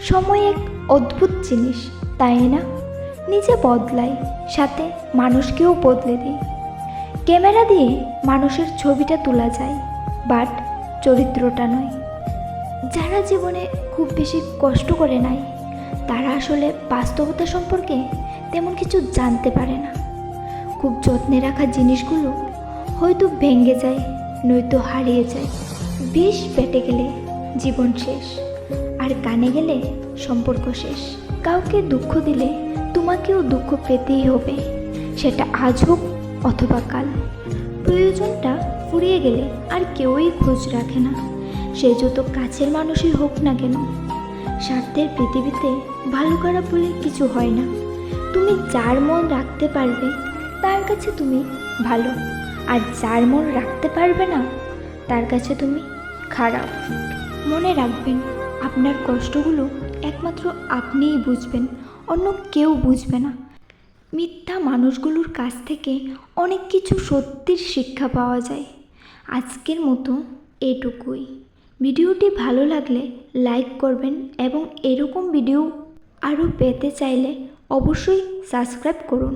সময় এক অদ্ভুত জিনিস, তাই না? নিজে বদলাই, সাথে মানুষকেও বদলে দিই। ক্যামেরা দিয়ে মানুষের ছবিটা তোলা যায়, বাট চরিত্রটা নয়। যারা জীবনে খুব বেশি কষ্ট করে নাই, তারা আসলে বাস্তবতা সম্পর্কে তেমন কিছু জানতে পারে না। খুব যত্নে রাখা জিনিসগুলো হয়তো ভেঙে যায়, নয়তো হারিয়ে যায়। বিষ পেটে গেলে জীবন শেষ। আর কানে গেলে সম্পর্ক শেষ। কাউকে দুঃখ দিলে তোমাকেও দুঃখ পেতেই হবে। সেটা আজ হোক অথবা কাল। প্রয়োজনটা ফুরিয়ে গেলে আর কেউই খোঁজ রাখে না। সে যত কাছের মানুষই হোক না কেন, স্বার্থের পৃথিবীতে ভালো খারাপ বলে কিছু হয় না। তুমি যার মন রাখতে পারবে, তার কাছে তুমি ভালো। আর যার মন রাখতে পারবে না, তার কাছে তুমি খারাপ। মনে রাখবেন আপনার কষ্টগুলো একমাত্র আপনিই বুঝবেন, অন্য কেউ বুঝবে না। মিথ্যা মানুষগুলোর কাছ থেকে অনেক কিছু সত্যির শিক্ষা পাওয়া যায়। আজকের মতো এটুকুই। ভিডিওটি ভালো লাগলে লাইক করবেন এবং এরকম ভিডিও আরও পেতে চাইলে অবশ্যই সাবস্ক্রাইব করুন।